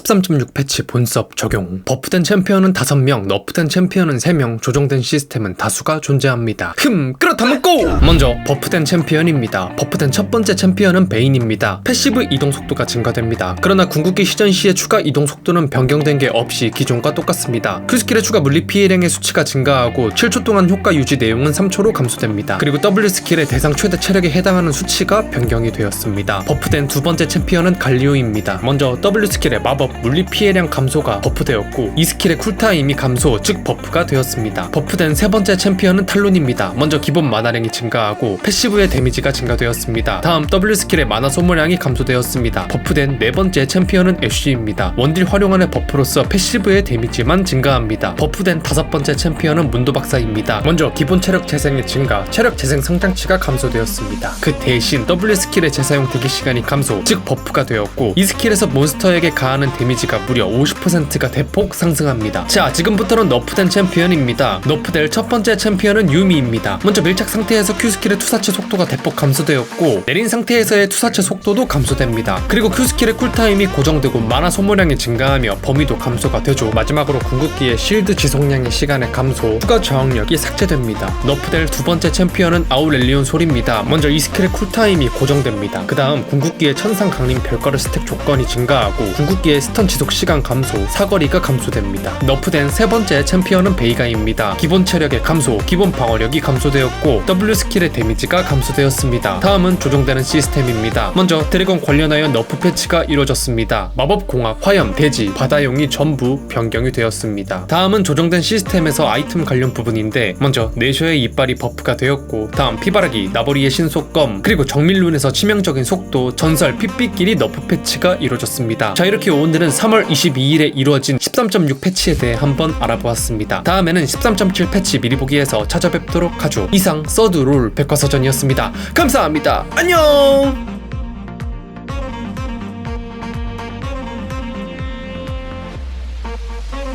13.6 패치 본섭 적용. 버프된 챔피언은 5명, 너프된 챔피언은 3명, 조정된 시스템은 다수가 존재합니다. 흠, 그렇다면 고! 먼저 버프된 챔피언입니다. 버프된 첫 번째 챔피언은 베인입니다. 패시브 이동 속도가 증가됩니다. 그러나 궁극기 시전 시의 추가 이동 속도는 변경된 게 없이 기존과 똑같습니다. Q스킬의 추가 물리 피해 량의 수치가 증가하고 7초 동안 효과 유지 내용은 3초로 감소됩니다. 그리고 W 스킬의 대상 최대 체력에 해당하는 수치가 변경이 되었습니다. 버프된 두 번째 챔피언은 갈리오입니다. 먼저 W 스킬의 마법 물리 피해량 감소가 버프되었고 이 스킬의 쿨타임이 감소 즉 버프가 되었습니다. 버프된 세 번째 챔피언은 탈론입니다. 먼저 기본 마나량이 증가하고 패시브의 데미지가 증가되었습니다. 다음 W 스킬의 마나 소모량이 감소되었습니다. 버프된 네 번째 챔피언은 애쉬입니다. 원딜 활용안의 버프로서 패시브의 데미지만 증가합니다. 버프된 다섯 번째 챔피언은 문도박사입니다. 먼저 기본 체력 재생의 증가, 체력 재생 성장치가 감소되었습니다. 그 대신 W 스킬의 재사용 대기 시간이 감소, 즉 버프가 되었고 이 스킬에서 몬스터에게 가하는 데미지가 무려 50%가 대폭 상승합니다. 자, 지금부터는 너프된 챔피언입니다. 너프될 첫 번째 챔피언은 유미입니다. 먼저 밀착 상태에서 Q 스킬의 투사체 속도가 대폭 감소되었고 내린 상태에서의 투사체 속도도 감소됩니다. 그리고 Q 스킬의 쿨타임이 고정되고 마나 소모량이 증가하며 범위도 감소가 되죠. 마지막으로 궁극기의 실드 지속량의 시간의 감소, 추가 저항력이 삭제됩니다. 너프될 두 번째 챔피언은 아우렐리온 솔입니다. 먼저 이 스킬의 쿨타임이 고정됩니다. 그 다음 궁극기의 천상 강림 별거를 스택 조건이 증가하고 궁극기의 스턴 지속 시간 감소, 사거리가 감소됩니다. 너프된 세 번째 챔피언은 베이가입니다. 기본 체력의 감소, 기본 방어력이 감소되었고 W 스킬의 데미지가 감소되었습니다. 다음은 조정되는 시스템입니다. 먼저 드래곤 관련하여 너프 패치가 이루어졌습니다. 마법 공학, 화염, 대지, 바다용이 전부 변경이 되었습니다. 다음은 조정된 시스템에서 아이템 관련 부분인데 먼저 내셔의 이빨이 버프가 되었고 다음 피바라기, 나보리의 신속검 그리고 정밀룬에서 치명적인 속도, 전설, 핏빛끼리 너프 패치가 이루어졌습니다. 자 이렇게 오늘은 3월 22일에 이루어진 13.6 패치에 대해 한번 알아보았습니다. 다음에는 13.7 패치 미리 보기에서 찾아뵙도록 하죠. 이상 서드롤 백과사전이었습니다. 감사합니다. 안녕!